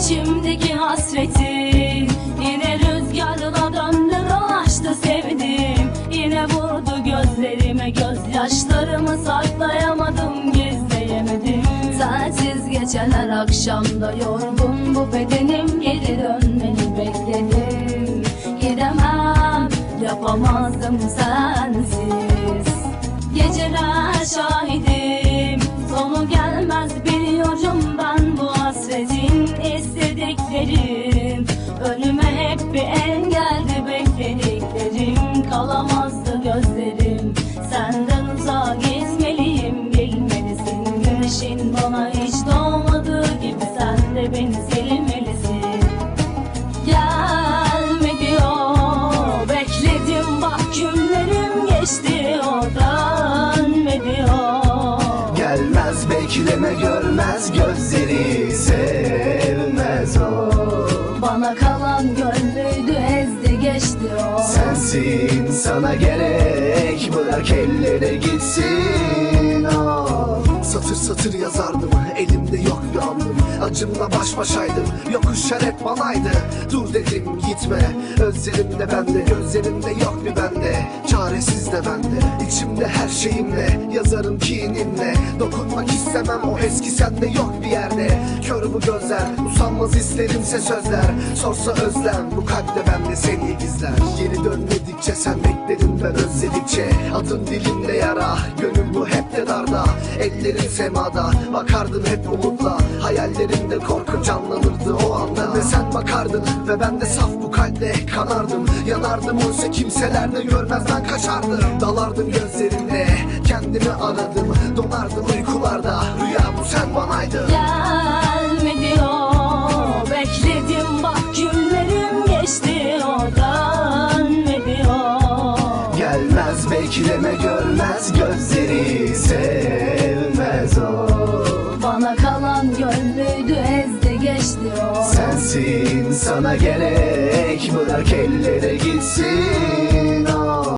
içimdeki hasreti Yine rüzgarla döndü dolaştı sevdim. Yine vurdu gözlerime gözyaşlarımı saklayamadım gizleyemedim. Sensiz geceler akşamda yorgun bu bedenim geri dönmeni bekledim. Gidemem yapamazdım sensiz. Geceler şahidim istediklerim Önüme hep bir engeldi beklediklerim kalamazdı gözlerim. Senden uzağa gitmeliyim bilmelisin. Güneşin bana hiç doğmadığı gibi sen de beni sevmelisin. Gelme diyor Bekledim bak günlerim geçti. O dönme diyor. Gelmez bekleme görmez gözleri. Sevmez Sensin sana gerek. Bırak ellere gitsin. O Satır satır yazardım elimde yok bir andım. Acımla baş başaydım yokuşlar hep banaydı Dur dedim gitme. Özlerimde bende Gözlerimde yok bir bende. Çaresiz de bende İçimde her şeyimle. Yazarım kinimle Dokunmak istemem o eski sende yok bir yerde. Kör bu gözler usanmaz isterimse sözler. Sorsa özlem bu kalpte bende seni gizler sen bekledin ben özledikçe Adın dilimde yara gönül bu hep de darda. Ellerin semada bakardın hep umutla. Hayallerimde korku canlanırdı o anda. Ve sen bakardın ve ben de saf bu kalple kanardım. Yanardım oysa kimseler de görmez ben kaçardım. Dalardım gözlerinde kendimi aradım. Donardım uykularda rüya bu sen banaydın bekleme görmez gözleri sevmez o. Bana kalan gönlüydü ezdi geçti o. Sensin sana gerek bırak ellere gitsin o